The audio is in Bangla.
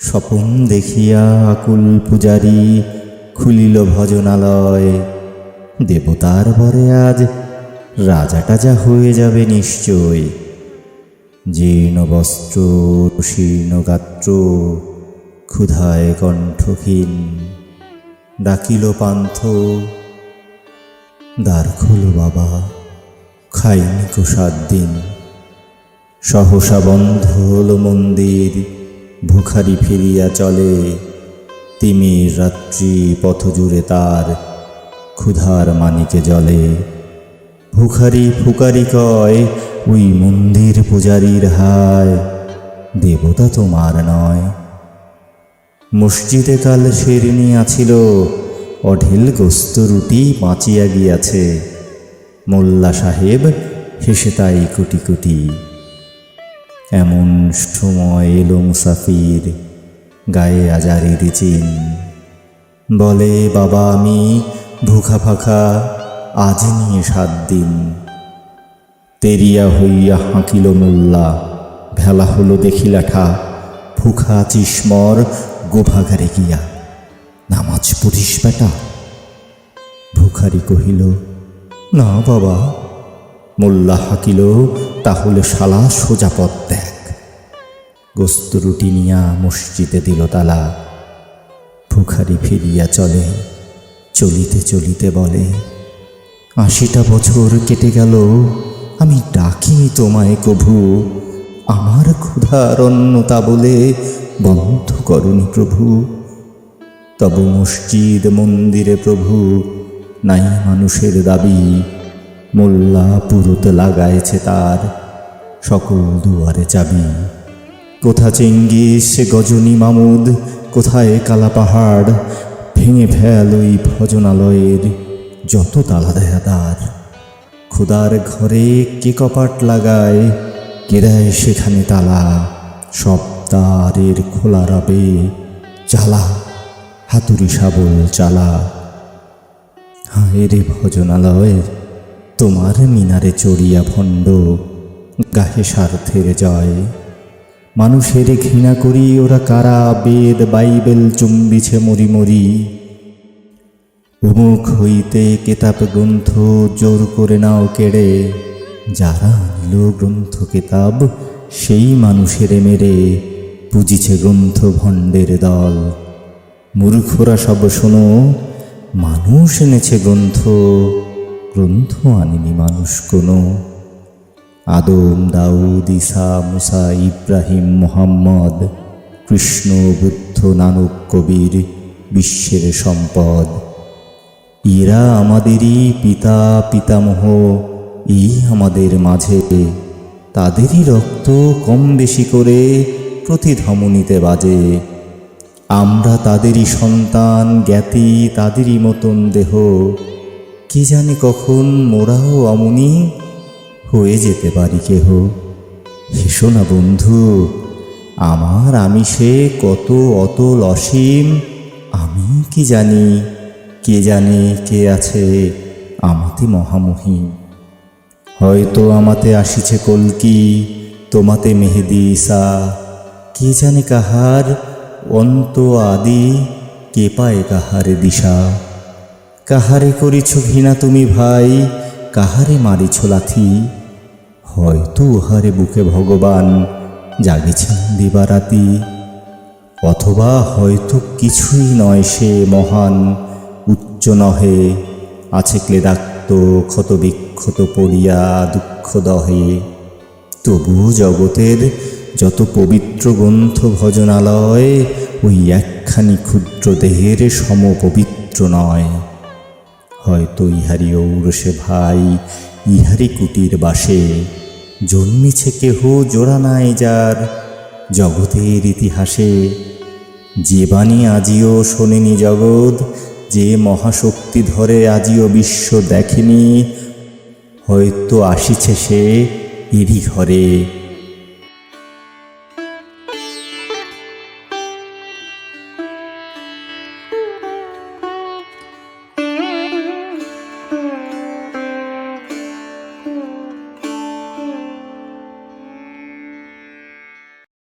স্বপন দেখিয়া আকুল পূজারি খুলিল ভজনালয়। দেবতার বরে আজ রাজা টাজা হয়ে যাবে নিশ্চয়। জীর্ণ বস্ত্র শীর্ণ গাত্র, ক্ষুধায় কণ্ঠহীন, ডাকিল পান্থ, দ্বার খোলো বাবা, খাইনি কো সাত দিন। সহসা বন্ধ হল মন্দির ভুখারি ফিরিয়া চলে। তিমির রাত্রি পথ জুড়ে তার ক্ষুধার মানিকে জলে। ভুখারি ফুকারি কয় ওই মন্দির পূজারীর হায়, দেবতা তোমার নয়। মসজিদে কাল শেরনি আছিল, অঢেল গোস্ত রুটি বাঁচিয়া গিয়াছে। মোল্লা সাহেব হেসে তাই কোটি কোটি এমন সময় এলো মুসাফির, গায়ে আজারের চিন। বলে, বাবা, আমি ভুখা ফাঁকা আজ নিয়ে সাত দিন। তেরিয়া হইয়া হাঁকিল মোল্লা, ভেলা হলো দেখিলাঠা ফুখা চিসমর গোভাগারে গিয়া। নামাজ পড়িস বেটা? ভুখারি কহিল, না বাবা। মোল্লা হাকিল তাহলে শালা সোজা পথ দেখ। গোস্ত রুটি নিয়া মসজিদে দিল তালা। ভুখারি ফিরিয়া চলে, চলিতে চলিতে বলে, আশিটা বছর কেটে গেল, আমি ডাকিনি তোমায় কভু। আমার ক্ষুধার অন্নতা বলে বন্ধ করনি প্রভু। তব মসজিদ মন্দিরে প্রভু, নাই মানুষের দাবি। মোল্লা পুরোতে লাগাইছে তার সকল দুয়ারে চাবি। কোথা চেঙ্গিস গজনী মামুদ? কোথায় কালা পাহাড়? ভেঙে ফেল ওই ভজনালয়ের যত তালা দেয়া দ্বার খোদার ঘরে কে কপাট লাগায়? কে দেয় সেখানে তালা? সব দ্বারের খোলা রবে চালা হাতুড়ি শাবল চালা হায় রে ভজনালয় তোমার মিনারে চড়িয়া ভণ্ড, গাহে স্বার্থের জয়। মানুষের ঘৃণা করি, ওরা কারা? বেদ, বাইবেল চুম্বিছে মরি মরি। উমুখ হইতে কেতাব গ্রন্থ জোর করে নাও কেড়ে। যারা আনল গ্রন্থ কেতাব, সেই মানুষের মেরে। পুজিছে গ্রন্থ ভণ্ডের দল। মূর্খরা সব শোনো, মানুষ এনেছে গ্রন্থ। গ্রন্থ আনেনি মানুষ কোনো। আদম, দাউদ, ঈসা, মুসা, ইব্রাহিম, মোহাম্মদ, কৃষ্ণ, বুদ্ধ, নানক, কবির, বিশ্বের সম্পদ। এরা আমাদেরই পিতা, পিতামহ, এই আমাদের মাঝে। তাদেরই রক্ত কম বেশি করে প্রতি ধমনীতে বাজে। আমরা তাদেরই সন্তান, জ্ঞাতি, তাদেরই মতন দেহ। কি জানি কখন মোরাও অমনি হয়ে যেতে পারি কেহ। হেসো না বন্ধু, আমার আমি সে কত অতল অসীম, আমি কি জানি, কে জানে কে আছে আমাতে মহামহিম। হয়তো আমাতে আসিছে কলকি, তোমাতে মেহেদি ঈসা, কে জানে কাহার অন্ত আদি, কে পায় কাহারে দিশা। কাহারে করিছ ঘৃণা তুমি ভাই, কাহারে মারিছ লাথি? হয়তো উহারে বুকে ভগবান জাগেছেন দিবারাতি। অথবা হয়তো কিছুই নয় সে মহান উচ্চ নহে, আছে ক্লেদাক্ত ক্ষত বিক্ষত পড়িয়া দুঃখ দহে। তবু জগতের যত পবিত্র গ্রন্থ ভজনালয়, ওই একখানি ক্ষুদ্র দেহের সম পবিত্র নয়। হয়তো ইহারি ঔরসে ভাই ইহারি কুটির বাসে। জন্মিছে কেহ জোড়া নাই যার জগতের ইতিহাসে। যে বাণী আজিও শোনেনি জগৎ, যে মহাশক্তি ধরে আজিও বিশ্ব দেখেনি, হয়তো আসিছে সে এরই ঘরে